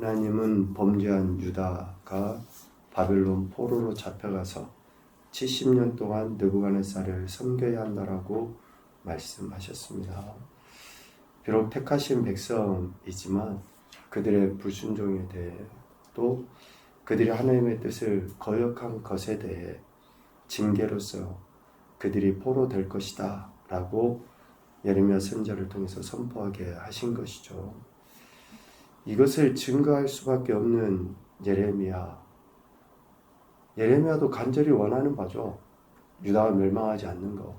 하나님은 범죄한 유다가 바벨론 포로로 잡혀가서 70년 동안 느부갓네살을 섬겨야 한다라고 말씀하셨습니다. 비록 택하신 백성이지만 그들의 불순종에 대해 또 그들이 하나님의 뜻을 거역한 것에 대해 징계로서 그들이 포로 될 것이다 라고 예레미야 선자를 통해서 선포하게 하신 것이죠. 이것을 증거할 수밖에 없는 예레미야. 예레미야도 간절히 원하는 바죠. 유다가 멸망하지 않는 것,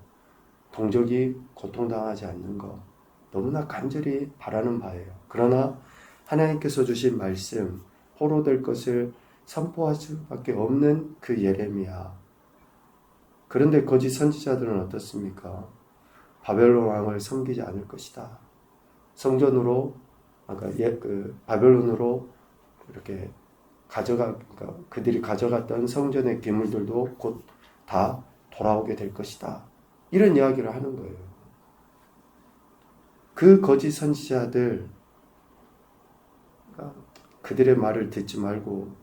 동족이 고통당하지 않는 것, 너무나 간절히 바라는 바예요. 그러나 하나님께서 주신 말씀, 포로 될 것을 선포할 수밖에 없는 그 예레미야. 그런데 거짓 선지자들은 어떻습니까? 바벨론 왕을 섬기지 않을 것이다. 성전으로 아까 예, 그 바벨론으로 이렇게 가져가 그러니까 그들이 가져갔던 성전의 기물들도 곧 다 돌아오게 될 것이다. 이런 이야기를 하는 거예요. 그 거짓 선지자들 그러니까 그들의 말을 듣지 말고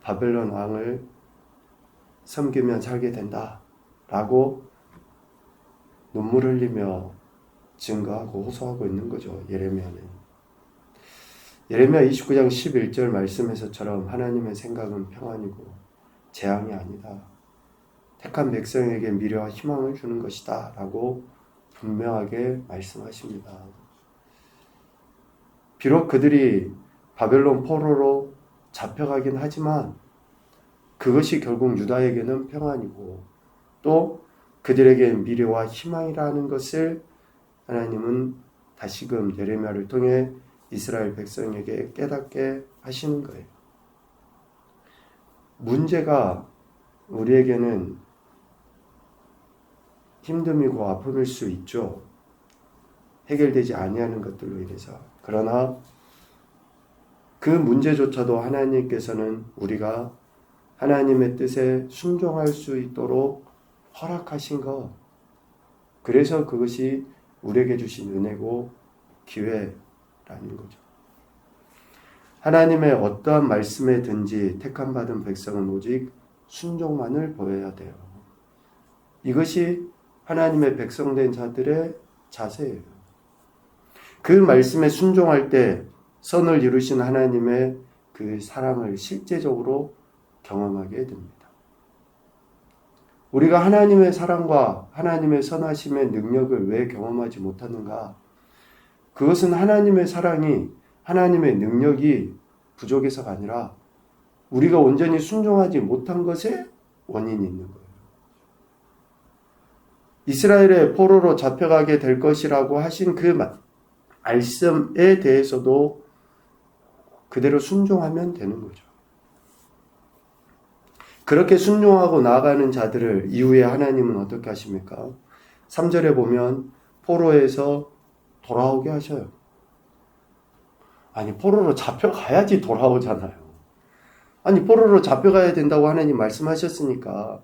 바벨론 왕을 섬기면 살게 된다 라고 눈물 흘리며 증거하고 호소하고 있는 거죠. 예레미야는. 예레미야 29장 11절 말씀에서처럼 하나님의 생각은 평안이고 재앙이 아니다. 택한 백성에게 미래와 희망을 주는 것이다. 라고 분명하게 말씀하십니다. 비록 그들이 바벨론 포로로 잡혀가긴 하지만 그것이 결국 유다에게는 평안이고 또 그들에게 미래와 희망이라는 것을 하나님은 다시금 예레미야를 통해 이스라엘 백성에게 깨닫게 하시는 거예요. 문제가 우리에게는 힘듦이고 아픔일 수 있죠. 해결되지 아니하는 것들로 인해서. 그러나 그 문제조차도 하나님께서는 우리가 하나님의 뜻에 순종할 수 있도록 허락하신 것. 그래서 그것이 우리에게 주신 은혜고 기회 라는 거죠. 하나님의 어떠한 말씀에든지 택함받은 백성은 오직 순종만을 보여야 돼요. 이것이 하나님의 백성된 자들의 자세예요. 그 말씀에 순종할 때 선을 이루신 하나님의 그 사랑을 실제적으로 경험하게 됩니다. 우리가 하나님의 사랑과 하나님의 선하심의 능력을 왜 경험하지 못하는가? 그것은 하나님의 사랑이 하나님의 능력이 부족해서가 아니라 우리가 온전히 순종하지 못한 것에 원인이 있는 거예요. 이스라엘의 포로로 잡혀가게 될 것이라고 하신 그 말씀에 대해서도 그대로 순종하면 되는 거죠. 그렇게 순종하고 나아가는 자들을 이후에 하나님은 어떻게 하십니까? 3절에 보면 포로에서 돌아오게 하셔요. 아니, 포로로 잡혀가야지 돌아오잖아요. 아니, 포로로 잡혀가야 된다고 하나님 말씀하셨으니까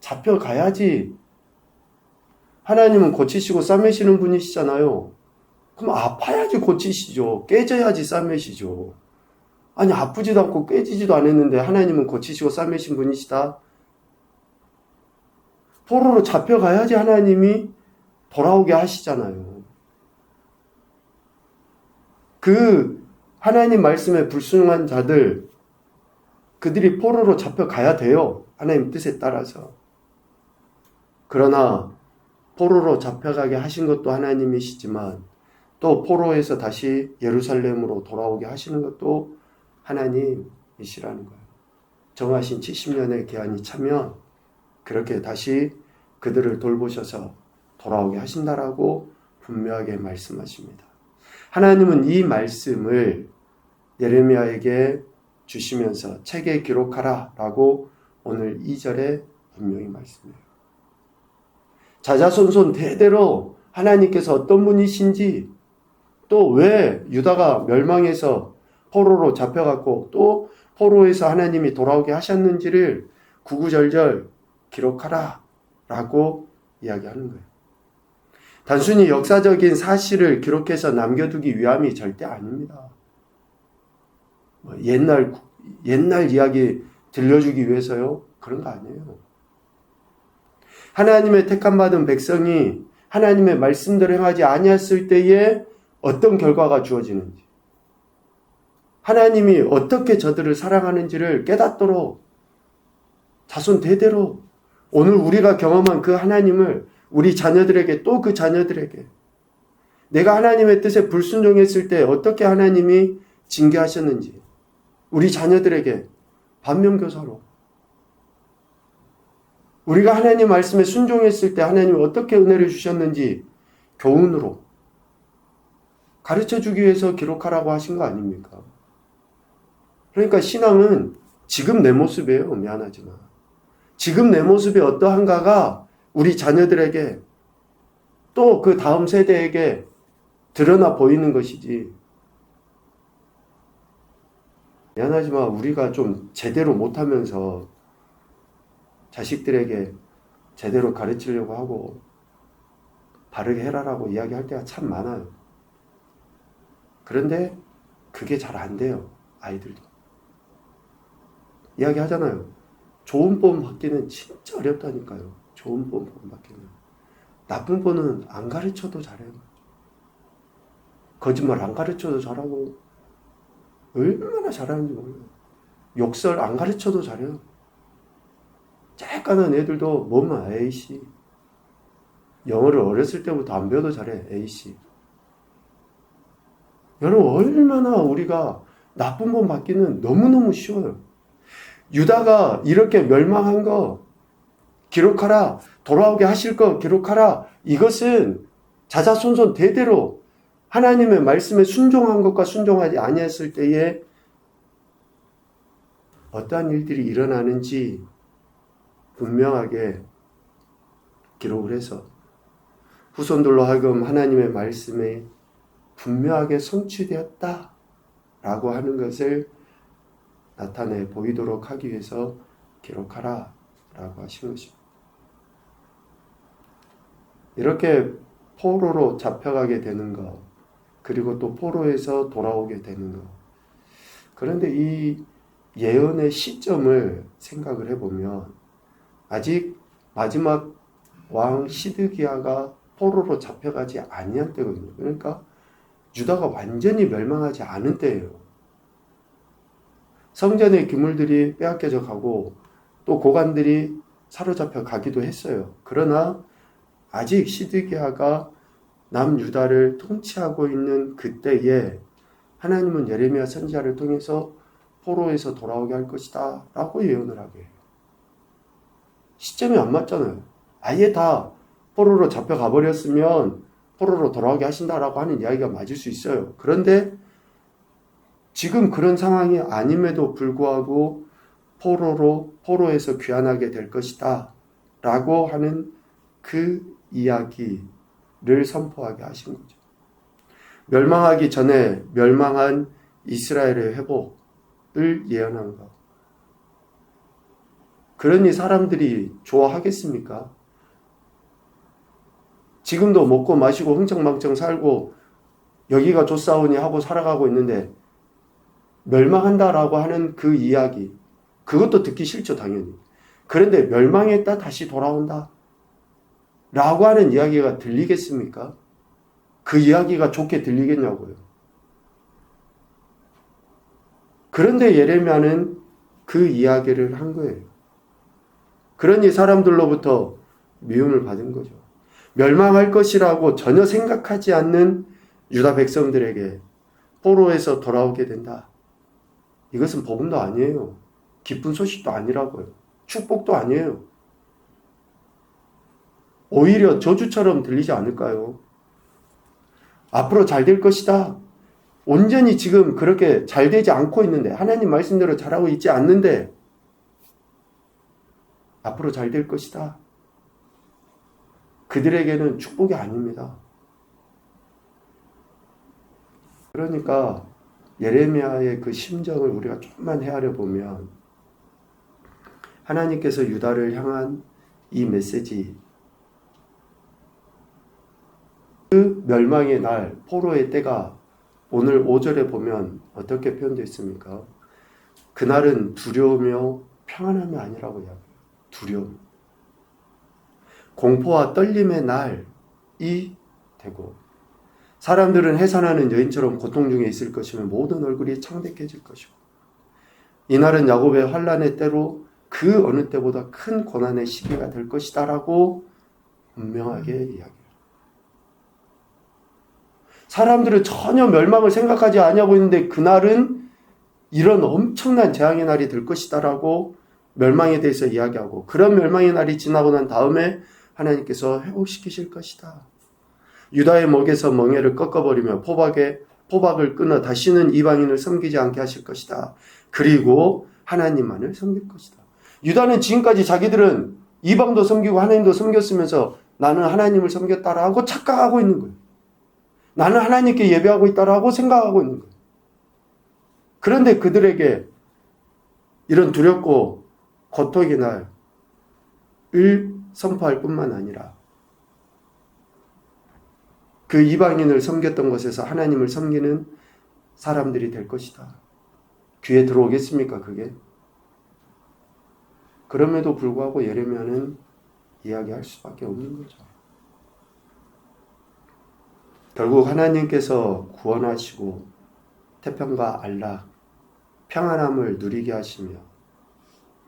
잡혀가야지 하나님은 고치시고 싸매시는 분이시잖아요. 그럼 아파야지 고치시죠. 깨져야지 싸매시죠. 아니 아프지도 않고 깨지지도 않았는데 하나님은 고치시고 싸매신 분이시다. 포로로 잡혀가야지 하나님이 돌아오게 하시잖아요. 그 하나님 말씀에 불순한 자들 그들이 포로로 잡혀가야 돼요. 하나님 뜻에 따라서. 그러나 포로로 잡혀가게 하신 것도 하나님이시지만 또 포로에서 다시 예루살렘으로 돌아오게 하시는 것도 하나님이시라는 거예요. 정하신 70년의 기한이 차면 그렇게 다시 그들을 돌보셔서 돌아오게 하신다라고 분명하게 말씀하십니다. 하나님은 이 말씀을 예레미야에게 주시면서 책에 기록하라 라고 오늘 2절에 분명히 말씀해요. 자자손손 대대로 하나님께서 어떤 분이신지 또 왜 유다가 멸망해서 포로로 잡혀갔고 또 포로에서 하나님이 돌아오게 하셨는지를 구구절절 기록하라 라고 이야기하는 거예요. 단순히 역사적인 사실을 기록해서 남겨두기 위함이 절대 아닙니다. 옛날 옛날 이야기 들려주기 위해서요? 그런 거 아니에요. 하나님의 택함 받은 백성이 하나님의 말씀대로 행하지 아니했을 때에 어떤 결과가 주어지는지 하나님이 어떻게 저들을 사랑하는지를 깨닫도록 자손 대대로 오늘 우리가 경험한 그 하나님을 우리 자녀들에게 또 그 자녀들에게 내가 하나님의 뜻에 불순종했을 때 어떻게 하나님이 징계하셨는지 우리 자녀들에게 반면교사로 우리가 하나님 말씀에 순종했을 때 하나님이 어떻게 은혜를 주셨는지 교훈으로 가르쳐 주기 위해서 기록하라고 하신 거 아닙니까? 그러니까 신앙은 지금 내 모습이에요. 미안하지만. 지금 내 모습이 어떠한가가 우리 자녀들에게 또 그 다음 세대에게 드러나 보이는 것이지. 미안하지만 우리가 좀 제대로 못하면서 자식들에게 제대로 가르치려고 하고 바르게 해라라고 이야기할 때가 참 많아요. 그런데 그게 잘 안 돼요. 아이들도. 이야기 하잖아요. 좋은 본 받기는 진짜 어렵다니까요. 좋은 본 받기는. 나쁜 본은 안 가르쳐도 잘해요. 거짓말 안 가르쳐도 잘하고, 얼마나 잘하는지 몰라요. 욕설 안 가르쳐도 잘해요. 쬐까는 애들도 뭐만 A씨. 영어를 어렸을 때부터 안 배워도 잘해, A씨. 여러분, 얼마나 우리가 나쁜 본 받기는 너무너무 쉬워요. 유다가 이렇게 멸망한 거 기록하라. 돌아오게 하실 거 기록하라. 이것은 자자손손 대대로 하나님의 말씀에 순종한 것과 순종하지 아니했을 때에 어떠한 일들이 일어나는지 분명하게 기록을 해서 후손들로 하여금 하나님의 말씀에 분명하게 성취되었다 라고 하는 것을 나타내 보이도록 하기 위해서 기록하라 라고 하신 것입니다. 이렇게 포로로 잡혀가게 되는 것, 그리고 또 포로에서 돌아오게 되는 것. 그런데 이 예언의 시점을 생각을 해보면 아직 마지막 왕 시드기야가 포로로 잡혀가지 아니한 때거든요. 그러니까 유다가 완전히 멸망하지 않은 때예요. 성전의 기물들이 빼앗겨져 가고 또 고관들이 사로잡혀 가기도 했어요. 그러나 아직 시드기야가 남유다를 통치하고 있는 그때에 하나님은 예레미야 선지자를 통해서 포로에서 돌아오게 할 것이다 라고 예언을 하게. 시점이 안 맞잖아요. 아예 다 포로로 잡혀가 버렸으면 포로로 돌아오게 하신다라고 하는 이야기가 맞을 수 있어요. 그런데 지금 그런 상황이 아님에도 불구하고 포로로 포로에서 귀환하게 될 것이다 라고 하는 그 이야기를 선포하게 하신 거죠. 멸망하기 전에 멸망한 이스라엘의 회복을 예언한 것. 그러니 사람들이 좋아하겠습니까? 지금도 먹고 마시고 흥청망청 살고 여기가 좋사오니 하고 살아가고 있는데 멸망한다라고 하는 그 이야기 그것도 듣기 싫죠 당연히 그런데 멸망했다 다시 돌아온다 라고 하는 이야기가 들리겠습니까? 그 이야기가 좋게 들리겠냐고요 그런데 예레미야는 그 이야기를 한 거예요 그러니 사람들로부터 미움을 받은 거죠 멸망할 것이라고 전혀 생각하지 않는 유다 백성들에게 포로에서 돌아오게 된다. 이것은 복음도 아니에요. 기쁜 소식도 아니라고요. 축복도 아니에요. 오히려 저주처럼 들리지 않을까요? 앞으로 잘 될 것이다. 온전히 지금 그렇게 잘 되지 않고 있는데, 하나님 말씀대로 잘하고 있지 않는데, 앞으로 잘 될 것이다. 그들에게는 축복이 아닙니다. 그러니까 예레미야의 그 심정을 우리가 조금만 헤아려 보면 하나님께서 유다를 향한 이 메시지 그 멸망의 날 포로의 때가 오늘 5절에 보면 어떻게 표현되어 있습니까? 그날은 두려우며 평안함이 아니라고 이야기해요. 두려움. 공포와 떨림의 날이 되고 사람들은 해산하는 여인처럼 고통 중에 있을 것이며 모든 얼굴이 창백해질 것이고 이날은 야곱의 환란의 때로 그 어느 때보다 큰 고난의 시기가 될 것이다라고 분명하게 이야기해요. 사람들은 전혀 멸망을 생각하지 아니하고 있는데 그날은 이런 엄청난 재앙의 날이 될 것이다라고 멸망에 대해서 이야기하고 그런 멸망의 날이 지나고 난 다음에 하나님께서 회복시키실 것이다. 유다의 목에서 멍에를 꺾어버리며 포박에 포박을 끊어 다시는 이방인을 섬기지 않게 하실 것이다. 그리고 하나님만을 섬길 것이다. 유다는 지금까지 자기들은 이방도 섬기고 하나님도 섬겼으면서 나는 하나님을 섬겼다라고 착각하고 있는 거예요. 나는 하나님께 예배하고 있다라고 생각하고 있는 거예요. 그런데 그들에게 이런 두렵고 고통의 날을 선포할 뿐만 아니라 그 이방인을 섬겼던 곳에서 하나님을 섬기는 사람들이 될 것이다. 귀에 들어오겠습니까, 그게? 그럼에도 불구하고 예레미야는 이야기할 수밖에 없는 거죠. 결국 하나님께서 구원하시고 태평과 안락, 평안함을 누리게 하시며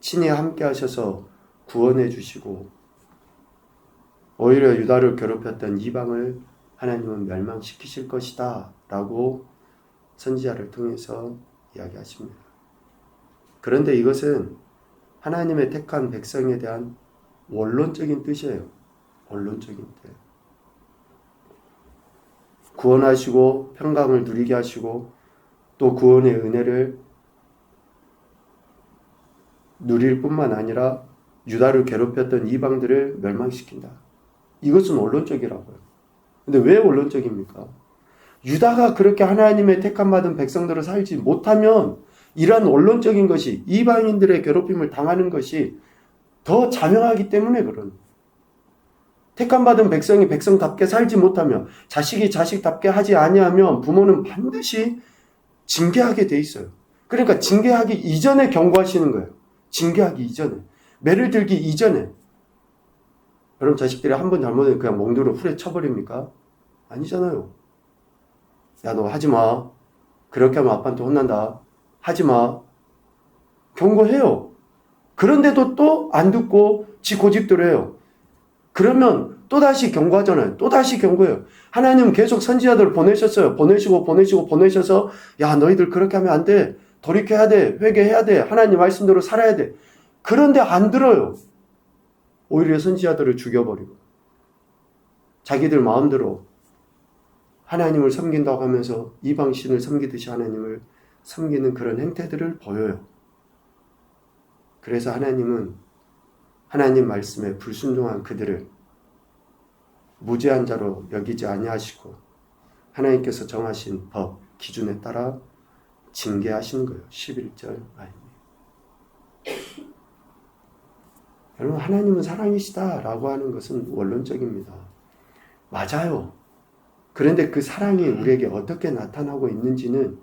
친히 함께 하셔서 구원해 주시고 오히려 유다를 괴롭혔던 이방을 하나님은 멸망시키실 것이다 라고 선지자를 통해서 이야기하십니다. 그런데 이것은 하나님의 택한 백성에 대한 원론적인 뜻이에요. 원론적인 뜻. 구원하시고 평강을 누리게 하시고 또 구원의 은혜를 누릴 뿐만 아니라 유다를 괴롭혔던 이방들을 멸망시킨다. 이것은 원론적이라고요. 근데 왜 원론적입니까? 유다가 그렇게 하나님의 택함 받은 백성들을 살지 못하면 이러한 원론적인 것이 이방인들의 괴롭힘을 당하는 것이 더 자명하기 때문에 그런 택함 받은 백성이 백성답게 살지 못하며 자식이 자식답게 하지 아니하면 부모는 반드시 징계하게 돼 있어요. 그러니까 징계하기 이전에 경고하시는 거예요. 징계하기 이전에 매를 들기 이전에 여러분 자식들이 한 번 잘못하면 그냥 몽둥이로 후에 쳐버립니까? 아니잖아요. 야 너 하지 마. 그렇게 하면 아빠한테 혼난다. 하지 마. 경고해요. 그런데도 또 안 듣고 지 고집대로 해요. 그러면 또다시 경고하잖아요. 또다시 경고해요. 하나님 계속 선지자들을 보내셨어요. 보내시고 보내시고 보내셔서 야 너희들 그렇게 하면 안 돼. 돌이켜야 돼. 회개해야 돼. 하나님 말씀대로 살아야 돼. 그런데 안 들어요. 오히려 선지자들을 죽여버리고 자기들 마음대로 하나님을 섬긴다고 하면서 이방신을 섬기듯이 하나님을 섬기는 그런 행태들을 보여요. 그래서 하나님은 하나님 말씀에 불순종한 그들을 무죄한 자로 여기지 아니하시고 하나님께서 정하신 법, 기준에 따라 징계하시는 거예요. 11절 말입니다. 여러분 하나님은 사랑이시다라고 하는 것은 원론적입니다. 맞아요. 그런데 그 사랑이 우리에게 어떻게 나타나고 있는지는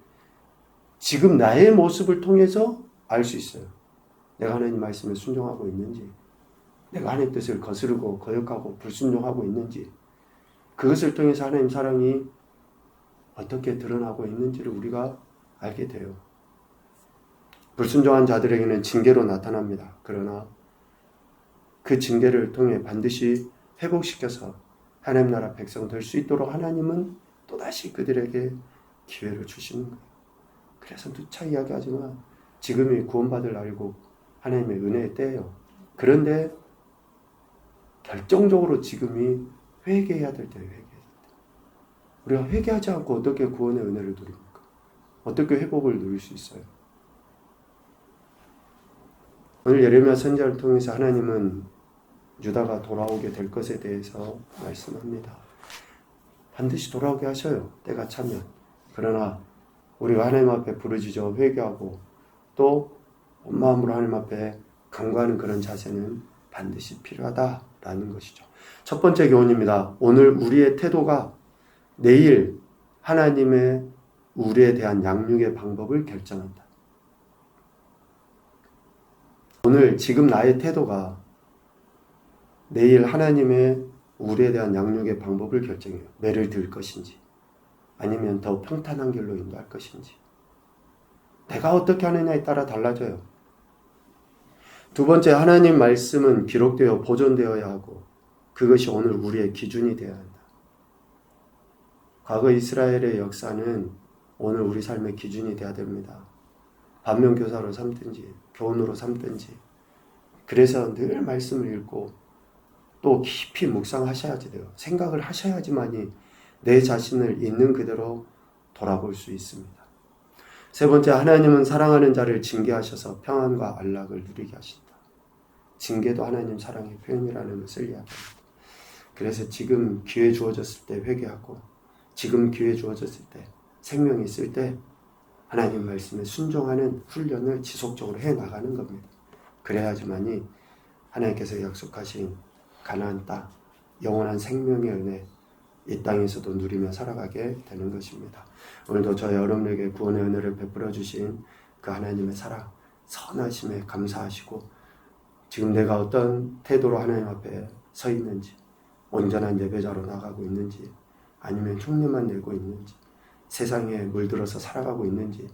지금 나의 모습을 통해서 알 수 있어요. 내가 하나님 말씀에 순종하고 있는지, 내가 하나님 뜻을 거스르고 거역하고 불순종하고 있는지, 그것을 통해서 하나님 사랑이 어떻게 드러나고 있는지를 우리가 알게 돼요. 불순종한 자들에게는 징계로 나타납니다. 그러나 그 징계를 통해 반드시 회복시켜서 하나님 나라 백성 될 수 있도록 하나님은 또다시 그들에게 기회를 주시는 거예요. 그래서 누차 이야기하지만 지금이 구원받을 날이고 하나님의 은혜의 때예요. 그런데 결정적으로 지금이 회개해야 될 때예요. 때. 우리가 회개하지 않고 어떻게 구원의 은혜를 누립니까? 어떻게 회복을 누릴 수 있어요? 오늘 예레미야 선지자를 통해서 하나님은 유다가 돌아오게 될 것에 대해서 말씀합니다. 반드시 돌아오게 하셔요. 때가 차면. 그러나 우리가 하나님 앞에 부르짖어 회개하고 또온 마음으로 하나님 앞에 간구하는 그런 자세는 반드시 필요하다 라는 것이죠. 첫 번째 교훈입니다. 오늘 우리의 태도가 내일 하나님의 우리에 대한 양육의 방법을 결정한다. 오늘 지금 나의 태도가 내일 하나님의 우리에 대한 양육의 방법을 결정해요. 매를 들 것인지 아니면 더 평탄한 길로 인도할 것인지 내가 어떻게 하느냐에 따라 달라져요. 두 번째 하나님 말씀은 기록되어 보존되어야 하고 그것이 오늘 우리의 기준이 되어야 한다. 과거 이스라엘의 역사는 오늘 우리 삶의 기준이 되어야 됩니다. 반면교사로 삼든지 교훈으로 삼든지 그래서 늘 말씀을 읽고 또 깊이 묵상하셔야지 돼요. 생각을 하셔야지만이 내 자신을 있는 그대로 돌아볼 수 있습니다. 세 번째 하나님은 사랑하는 자를 징계하셔서 평안과 안락을 누리게 하신다. 징계도 하나님 사랑의 표현이라는 것을 이야기합니다. 그래서 지금 기회 주어졌을 때 회개하고 지금 기회 주어졌을 때 생명이 있을 때 하나님 말씀에 순종하는 훈련을 지속적으로 해 나가는 겁니다. 그래야지만이 하나님께서 약속하신 가나안 땅 영원한 생명의 은혜 이 땅에서도 누리며 살아가게 되는 것입니다. 오늘도 저 여러분에게 구원의 은혜를 베풀어 주신 그 하나님의 사랑, 선하심에 감사하시고 지금 내가 어떤 태도로 하나님 앞에 서 있는지 온전한 예배자로 나가고 있는지 아니면 흉내만 내고 있는지 세상에 물들어서 살아가고 있는지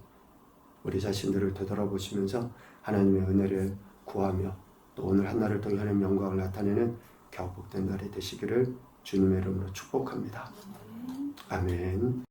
우리 자신들을 되돌아보시면서 하나님의 은혜를 구하며 또 오늘 한날을 통해 하나님의 영광을 나타내는 격복된 날이 되시기를 주님의 이름으로 축복합니다. 아멘.